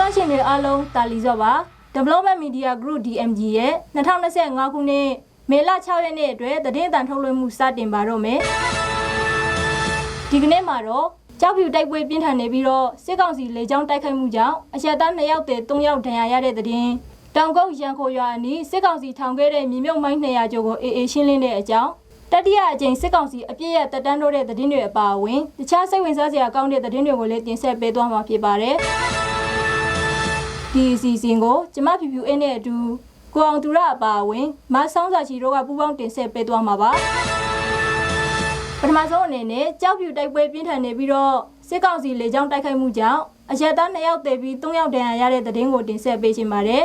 သက်ရှင်တွေအားလုံးတာလီစော့ပါ Development Media Group DMG ရဲ့2025ခုနှစ်မေလ6ရက်နေ့အတွက်သတင်းအတန်ထုတ်လွှင့်မှုစတင်ပါတော့မယ်ဒီကနေ့မှာတော့ကြောက်ဖြူတိုက်ပွဲပြင်းထန်နေပြီးတော့စစ်ကောင်စီလေကြောင်းတိုက်ခိုက်မှုကြောင့်အရက်သား2ယောက်တည်း3ယောက်ဒဏ်ရာရတဲ့သတင်းတောင်ကုတ်ရန်ခိုရွာအနီးစစ်ကောင်စီထောင်ခဲ့တဲ့မြေမြုပ်မိုင်း200ကျော်ကိုအေးအေးရှင်းလင်းတဲ့အကြောင်းတတိယအကြိမ်စစ်ကောင်စီအပြည့်ရတက်တန်းတို့တဲ့သတင်းတွေအပါအဝင်တခြားစိတ်ဝင်စားစရာကောင်းတဲ့သတင်းတွေကိုလည်းတင်ဆက်ပေးသွားမှာဖြစ်ပါတယ် ဒီအစီအစဉ်ကိုကျမဖြူဖြူအင်းနဲ့အတူကိုအောင်သူရအပါအဝင်မဆောင်းစာချီတို့ကပူးပေါင်းတင်ဆက်ပေးသွားမှာပါပထမဆုံးအနေနဲ့ကြောက်ဖြူတိုက်ပွဲပြင်းထန်နေပြီးတော့စစ်ကောင်စီလေကြောင်းတိုက်ခိုက်မှုကြောင့်အရက်သား2ယောက်သေပြီး3ယောက်ဒဏ်ရာရတဲ့သတင်းကိုတင်ဆက်ပေးချင်ပါတယ်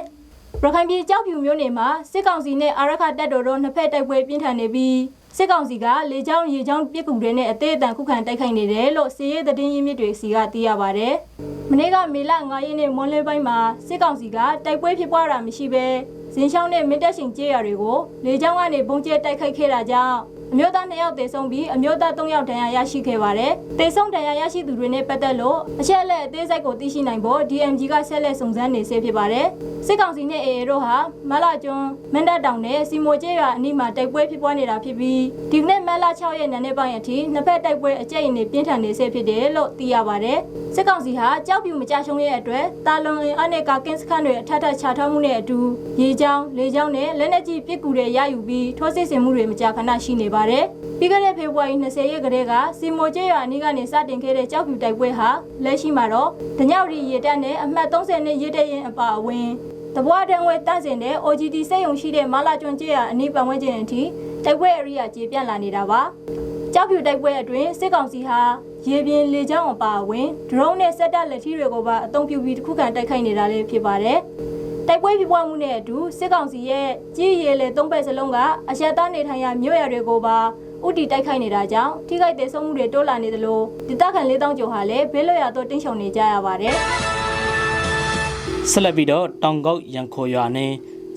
ရခိုင်ပြည်ကြောက်ဖြူမြို့နယ်မှာစစ်ကောင်စီနဲ့အာရခတပ်တော်တို့နှစ်ဖက်တိုက်ပွဲပြင်းထန်နေပြီး စစ်ကောင်စီကလေကြောင်းရေကြောင်းပစ်ကူတွေနဲ့အသေးအတန်ခုခံတိုက်ခိုက်နေတယ်လို့စီးရဲသတင်းရင်းမြစ်တွေစီကသိရပါတယ်။မနေ့ကမေလ9ရက်နေ့မွန်းလင်းပိုင်းမှာစစ်ကောင်စီကတိုက်ပွဲဖြစ်ပွားတာမရှိဘဲဇင်းချောင်းနဲ့မင်းတက်ရှင်ကျေးရွာတွေကိုလေကြောင်းကနေပုံကျဲတိုက်ခိုက်ခဲ့တာကြောင့် အမျိုးသား2ယောက်သေဆုံးပြီးအမျိုးသား3ယောက်ဒဏ်ရာရရှိခဲ့ပါတယ်။သေဆုံးဒဏ်ရာရရှိသူတွေနဲ့ပတ်သက်လို့အချက်အလက်အသေးစိတ်ကိုသိရှိနိုင်ဖို့ DMG ကဆက်လက်စုံစမ်းနေဆဲဖြစ်ပါတယ်။စစ်ကောင်စီနဲ့ AA တို့ဟာမလာကျွန်းမန္တတောင်နဲ့စီမိုကျေးရွာအနီးမှာတိုက်ပွဲဖြစ်ပွားနေတာဖြစ်ပြီးဒီကနေ့မလာ6ရက်နေ့ပိုင်းအထိနှစ်ဖက်တိုက်ပွဲအကြိမ်အနေပြင်းထန်နေဆဲဖြစ်တယ်လို့သိရပါတယ်။စစ်ကောင်စီဟာကြောက်ပြူမကြရှုံးရဲ့အတွက်တာလွန်အင်အားနဲ့ကာကင်းစခန်းတွေအထက်ထပ်ချထားမှုနဲ့အတူရေကြောင်းလေကြောင်းနဲ့လက်နက်ကြီးပစ်ကူတွေရယူပြီးထိုးစစ်ဆင်မှုတွေမကြာခဏရှိနေပါတယ်။ပြီးခဲ့တဲ့ဖေဖော်ဝါရီ20ရက်ကတည်းကစီမိုကျေးရွာအနီးကနေစတင်ခဲ့တဲ့ကြောက်ပြူတိုက်ပွဲဟာလက်ရှိမှာတော့ဒညောက်ရီရေတပ်နဲ့အမှတ်30နဲ့ရေတပ်ရင်အပါအဝင်တဘွားတန်ဝဲတန့်စင်တဲ့ OGT စိတ်ယုံရှိတဲ့မလာကျွန်းကျေးရွာအနီးပတ်ဝန်းကျင်အထိတိုက်ပွဲအရိယာကျေပြန့်လာနေတာပါ။ကြောက်ပြူတိုက်ပွဲအတွင်းစစ်ကောင်စီဟာရေပြင်လေကြောင်းအပါအဝင်ဒရုန်းနဲ့စက်တပ်လက်ထီတွေကိုပါအသုံးပြုပြီးတစ်ခုခံတိုက်ခိုက်နေတာလည်းဖြစ်ပါတယ်။ တိုက်ပွဲဖြစ်ပွားမှုနဲ့အတူစစ်ကောင်စီရဲ့ကြီးရဲလေသုံးဘက်စလုံးကအရက်သားနေထိုင်ရာမြို့ရတွေကိုပါဥတီတိုက်ခိုက်နေတာကြောင့်ထိခိုက်တဲ့ဆုံးမှုတွေတိုးလာနေသလိုဒေသခံ၄000ကျော်ဟာလည်းဘေးလွတ်ရာသို့တင်းရှုံနေကြရပါတယ်။ဆက်လက်ပြီးတော့တောင်ကုတ်ရန်ခိုရွာနဲ့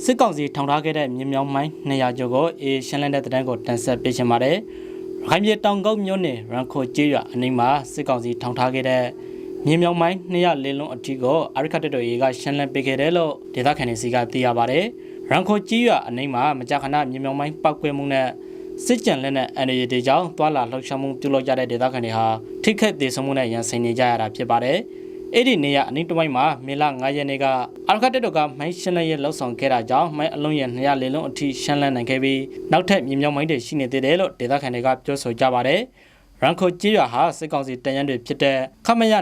စစ်ကောင်စီထောင်ထားခဲ့တဲ့မြေမြောင်းမိုင်း200ကျော်ကိုအေးရှင်းလင်းတဲ့တဲ့ကိုတင်ဆက်ပေးချင်ပါတယ်။ရခိုင်ပြည်တောင်ကုတ်မြို့နယ်ရန်ခိုကျေးရွာအနီးမှာစစ်ကောင်စီထောင်ထားခဲ့တဲ့ မြေမြောင်းမိုင်း200လေးလုံးအထိကိုအရိခတ်တပ်တော်ရေးကရှင်းလင်းပေးခဲ့တယ်လို့ဒေသခံတွေစီကသိရပါတယ်။ရန်ခိုကျေးရွာအနီးမှာမကြာခဏမြေမြောင်းမိုင်းပောက်ကွဲမှုနဲ့စစ်ကြံလက်နဲ့အန်ရတီကြောင့်တွာလာလှုပ်ရှားမှုပြုလုပ်ကြတဲ့ဒေသခံတွေဟာထိခိုက်ဒေဆုံးမှုနဲ့ရန်ဆိုင်နေကြရတာဖြစ်ပါတယ်။အဲ့ဒီနေရအနီးတစ်ဝိုက်မှာမေလ9ရက်နေ့ကအာရခတက်တော်ကမိုင်းရှင်းလင်းရေးလှုပ်ဆောင်ခဲ့တာကြောင့်မိုင်းအလုံးရ200လေးလုံးအထိရှင်းလင်းနိုင်ခဲ့ပြီးနောက်ထပ်မြေမြောက်မိုင်းတွေရှိနေသေးတယ်လို့ဒေသခံတွေကပြောဆိုကြပါတယ်။ ရန်ခိုကြီးရွာဟာစစ်ကောင်စီတန်ရန်တွေဖြစ်တဲ့ခမရ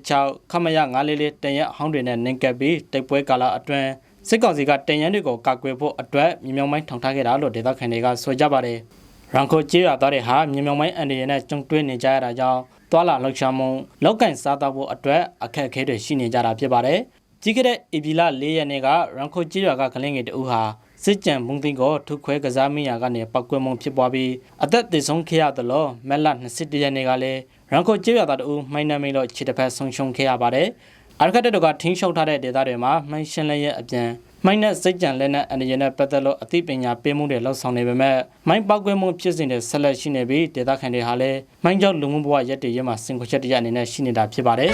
246ခမရ944တန်ရန်အဟောင်းတွေနဲ့နင်ကပ်ပြီးတိုက်ပွဲကာလအတွင်းစစ်ကောင်စီကတန်ရန်တွေကိုကာကွယ်ဖို့အတွက်မြေမြောက်မိုင်းထောင်ထားခဲ့တာလို့ဒေသခံတွေကဆိုကြပါတယ်။ရန်ကိုကျေးရွာသားတွေဟာမြေမြောင်မိုင်းအန်ဒီရနဲ့ကြုံတွေ့နေကြရတာကြောင့်သွာလာလှုပ်ရှားမှုလောက်ကင်စားတော့ဖို့အတွက်အခက်အခဲတွေရှိနေကြတာဖြစ်ပါတယ်။ကြီးကတဲ့ဧပြီလ၄ရက်နေ့ကရန်ကိုကျေးရွာကကလင်းငယ်တူဟာ စစ်ကြံဘုံသိန်းကိုထုခွဲကစားမိရာကနေပောက်ကွဲမှုဖြစ်ပွားပြီးအသက်သေဆုံးခဲ့ရသလိုမက်လ21ရက်နေ့ကလည်းရန်ကိုကျေးရွာသားတူမိုင်းနှမိတ်လို့ခြေတစ်ဖက်ဆုံးရှုံးခဲ့ရပါတယ်။အာရခတ်တို့ကထင်းရှုံထားတဲ့ဒေသတွေမှာမိုင်းရှင်းလင်းရဲ့အပြင်မိုင်းနဲ့စိတ်ကြံလက်နဲ့အနေနဲ့ပတ်သက်လို့အသိပညာပေးမှုတွေလှုပ်ဆောင်နေပေမဲ့မိုင်းပောက်ကွဲမှုဖြစ်စဉ်တွေဆက်လက်ရှိနေပြီးဒေသခံတွေဟာလည်းမိုင်းကြောင့်လူမှုဘဝရက်တည်ရမှာစင်ခွချက်တရအနေနဲ့ရှိနေတာဖြစ်ပါတယ်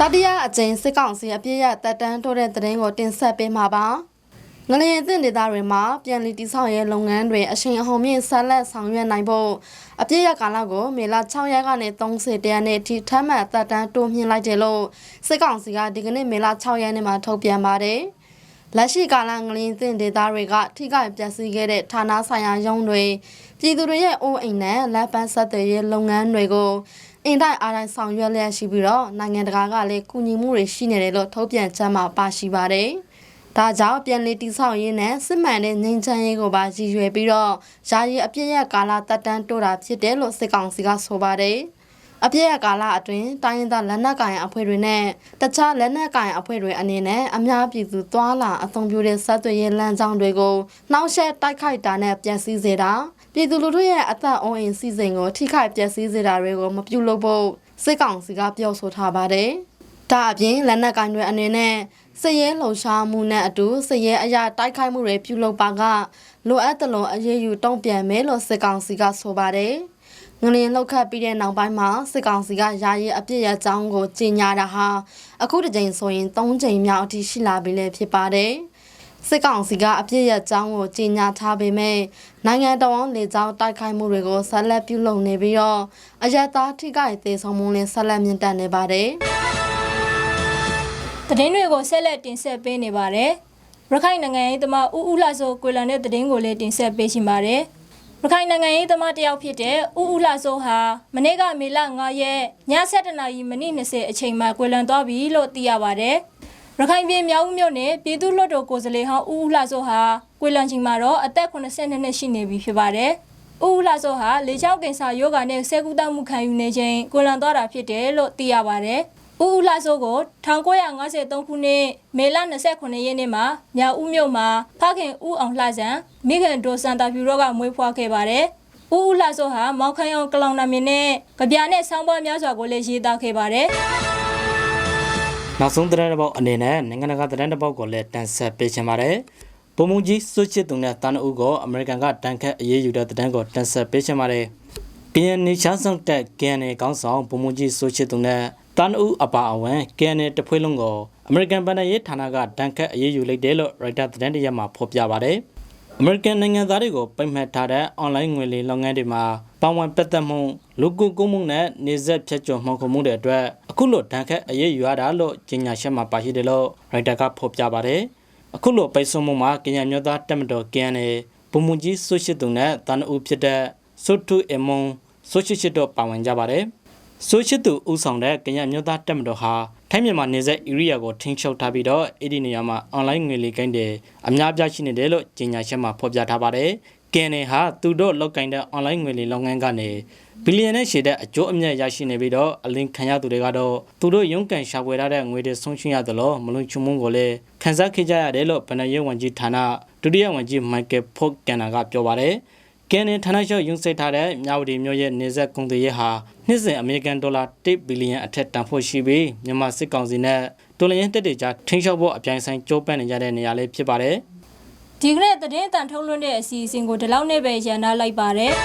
တတိယအကြိမ်စစ်ကောင်စီအပြည့်ရတက်တန်းတိုးတဲ့သတင်းကိုတင်ဆက်ပေးမှာပါ ငလျင်အသင့်ဒေသတွေမှာပြန်လည်တည်ဆောက်ရေးလုပ်ငန်းတွေအရှိန်အဟုန်မြင့်ဆက်လက်ဆောင်ရွက်နိုင်ဖို့အပြည့်ရကာလကိုမေလ6ရက်ကနေ30ရက်နေ့ထိထပ်မံတက်တန်းတိုးမြှင့်လိုက်တယ်လို့စစ်ကောင်စီကဒီကနေ့မေလ6ရက်နေ့မှာထုတ်ပြန်ပါတယ်လက်ရှိကာလငလျင်သင့်ဒေသတွေကထိခိုက်ပျက်စီးခဲ့တဲ့ဌာနဆိုင်ရာရုံးတွေပြည်သူတွေရဲ့အိုးအိမ်နဲ့လက်ပန်းဆက်သွယ်ရေးလုပ်ငန်းတွေကိုအင်တိုင်းအားတိုင်းဆောင်ရွက်လျက်ရှိပြီးတော့နိုင်ငံတကာကလည်းကူညီမှုတွေရှိနေတယ်လို့ထုတ်ပြန်ချက်မှာပါရှိပါတယ်။ ဒါကြောင့်ပြန်လည်တည်ဆောက်ရေးနဲ့စစ်မှန်တဲ့ငြိမ်းချမ်းရေးကိုပါရည်ရွယ်ပြီးတော့ယာယီအပြည့်ရကာလတက်တန်းတိုးတာဖြစ်တယ်လို့စစ်ကောင်စီကဆိုပါတယ်။အပြည့်ရကာလအတွင်းတိုင်းရင်းသားလက်နက်ကိုင်အဖွဲ့တွေနဲ့တခြားလက်နက်ကိုင်အဖွဲ့တွေအနေနဲ့အများပြည်သူသွာလာအသုံးပြုတဲ့ဆက်သွယ်ရေးလမ်းကြောင်းတွေကိုနှောင့်ယှက်တိုက်ခိုက်တာနဲ့ပြန်စည်းစေတာပြည်သူလူထုရဲ့အသက်အုံအိမ်စီစဉ်ကိုထိခိုက်ပျက်စီးစေတာတွေကိုမပြုလုပ်ဖို့စစ်ကောင်စီကပြောဆိုထားပါတယ်။ ဒါအပြင်လက်နက်ကင်တွေအနေနဲ့စစ်ရဲလှုံရှားမှုနဲ့အတူစစ်ရဲအရာတိုက်ခိုက်မှုတွေပြုလုပ်ပါကလိုအပ်သလိုအရေးယူတုံ့ပြန်မယ်လို့စစ်ကောင်စီကဆိုပါတယ်။ငလင်လောက်ခတ်ပြီးတဲ့နောက်ပိုင်းမှာစစ်ကောင်စီကယာယီအပြစ်ရအကြောင်းကိုကြေညာတာဟာအခုတစ်ကြိမ်ဆိုရင်၃ကြိမ်မြောက်အထိရှိလာပြီလေဖြစ်ပါတယ်။စစ်ကောင်စီကအပြစ်ရအကြောင်းကိုကြေညာထားပေမဲ့နိုင်ငံတော်လေကြောင်းတိုက်ခိုက်မှုတွေကိုဆက်လက်ပြုလုပ်နေပြီးတော့အယက်သားထိခိုက်သေးဆုံးမှုလည်းဆက်လက်မြင့်တက်နေပါတယ်။ သတင်းတွေကိုဆက်လက်တင်ဆက်ပေးနေပါတယ်ရခိုင်နိုင်ငံရေးသမားဦးဦးလှဆိုကိုလန်တဲ့သတင်းကိုလည်းတင်ဆက်ပေးချင်ပါတယ်ရခိုင်နိုင်ငံရေးသမားတယောက်ဖြစ်တဲ့ဦးဦးလှဆိုဟာမနေ့ကမေလ9ရက်ည7:00နာရီမိနစ်20အချိန်မှာကိုလန်သွားပြီလို့သိရပါတယ်ရခိုင်ပြည်မြောက်ဦးမြို့နယ်ပြည်သူ့လွှတ်တော်ကိုယ်စားလှယ်ဟောင်းဦးဦးလှဆိုဟာကိုလန်ချိန်မှာတော့အသက်82နှစ်ရှိနေပြီဖြစ်ပါတယ်ဦးဦးလှဆိုဟာလေချောင်းကင်ဆာယောဂါနဲ့ဆဲကူတောက်မှုခံယူနေချိန်ကိုလန်သွားတာဖြစ်တယ်လို့သိရပါတယ်။ ဦးဦးလှဆိုးကို1953ခုနှစ်မေလ29ရက်နေ့မှာမြောက်ဦးမြို့မှာဖခင်ဦးအောင်လှဆန်မိခင်ဒိုစန်တာဖြူရောကမွေးဖွားခဲ့ပါတယ်။ဦးဦးလှဆိုးဟာမောင်ခိုင်အောင်ကလောင်နာမည်နဲ့ကြပြနဲ့ဆောင်းပွားများစွာကိုလည်းရေးသားခဲ့ပါတယ်။နောက်ဆုံးသတင်းတစ်ပုဒ်အနေနဲ့နိုင်ငံတကာသတင်းတစ်ပုဒ်ကိုလည်းတင်ဆက်ပေးချင်ပါတယ်။ပုံမူကြီးစွတ်ချစ်သူနဲ့တန်အုပ်ကိုအမေရိကန်ကတန်ခတ်အရေးယူတဲ့သတင်းကိုတင်ဆက်ပေးချင်ပါတယ်။ KNN ချမ်းဆောင်တဲ့ KNN ကောင်းဆောင်ပုံမူကြီးစွတ်ချစ်သူနဲ့ တန်အုပ်အပါအဝင် KNN တဖွဲ့လုံးကိုအမေရိကန်ဗန်ဒရေးဌာနကတန်ခတ်အရေးယူလိုက်တယ်လို့ရိုက်တာသတင်းတရက်မှာဖော်ပြပါတယ်။အမေရိကန်နိုင်ငံသားတွေကိုပိတ်မှတ်ထားတဲ့အွန်လိုင်းငွေလိမ်လုပ်ငန်းတွေမှာပါဝင်ပတ်သက်မှုလူကုကုမှုနဲ့နေဆက်ဖြတ်ကျော်မှောင်ခိုမှုတွေအတွက်အခုလိုတန်ခတ်အရေးယူရတာလို့ကြေညာချက်မှာပါရှိတယ်လို့ရိုက်တာကဖော်ပြပါတယ်။အခုလိုပိတ်ဆို့မှုမှာကညာမျိုးသားတက်မတော် KNA ပုံမှုကြီးဆွရှိသူနဲ့တန်အူဖြစ်တဲ့ဆွတ်ထုအမွန်ဆွရှိရှိတို့ပါဝင်ကြပါတယ်။ ဆွရှိသူဦးဆောင်တဲ့ကညာမျိုးသားတက်မတော်ဟာထိုင်းမြန်မာနေဆက်ဧရိယာကိုထိန်းချုပ်ထားပြီးတော့အဲ့ဒီနေရာမှာအွန်လိုင်းငွေလိမ်ကိန်းတွေအများပြားရှိနေတယ်လို့ကြေညာချက်မှာဖော်ပြထားပါတယ်။ KNA ဟာသူတို့လောက်ကင်တဲ့အွန်လိုင်းငွေလိမ်လုပ်ငန်းကနေဘီလီယံနဲ့ရှည်တဲ့အကျိုးအမြတ်ရရှိနေပြီးတော့အလင်းခံရသူတွေကတော့သူတို့ရုန်းကန်ရှာဖွေထားတဲ့ငွေတွေဆုံးရှုံးရသလိုမလုံခြုံမှုကိုလည်းခံစားခဲ့ကြရတယ်လို့ဗဏ္ဍရေးဝန်ကြီးဌာနဒုတိယဝန်ကြီးမိုက်ကယ်ဖော့ကန်နာကပြောပါတယ်။ KNA ဌာနချုပ်ရုံးစိတ်ထားတဲ့မြဝတီမြို့ရဲ့နေဆက်ကုန်သွယ်ရေးဟာနှစ်စဉ်အမေရိကန်ဒေါ်လာ1ဘီလီယံအထက်တန်ဖို့ရှိပြီးမြန်မာစစ်ကောင်စီနဲ့ဒေါ်လာရင်းတက်တွေကြားထိန်းချုပ်ဖို့အပြိုင်ဆိုင်ကြိုးပမ်းနေကြတဲ့နေရာလေးဖြစ်ပါတယ်။ဒီကနေ့သတင်းတန်ထုတ်လွှင့်တဲ့အစီအစဉ်ကိုဒီလောက်နဲ့ပဲရန်နာလိုက်ပါတယ်။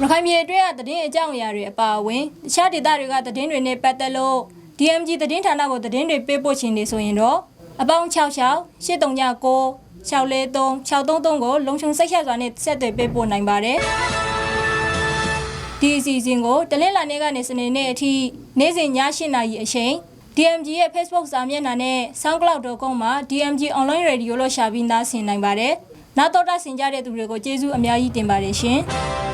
ရခိုင်ပြည်အတွင်းကသတင်းအကြောင်းအရာတွေအပါအဝင်တခြားဒေသတွေကသတင်းတွေနဲ့ပတ်သက်လို့ DMG သတင်းဌာနကိုသတင်းတွေပေးပို့ခြင်းနေဆိုရင်တော့အပေါင်း66 839 643 633ကိုလုံခြုံစိတ်ချစွာနဲ့ဆက်သွယ်ပေးပို့နိုင်ပါတယ်။ဒီအစီအစဉ်ကိုတလင်းလာနေ့ကနေစနေနေ့အထိနေ့စဉ်ည8:00နာရီအချိန် DMG ရဲ့ Facebook စာမျက်နှာနဲ့ soundcloud.com မှာ DMG online radio လို့ရှာပြီးနားဆင်နိုင်ပါတယ်။နောက်တော့တာဆင်ကြတဲ့သူတွေကိုကျေးဇူးအများကြီးတင်ပါတယ်ရှင်။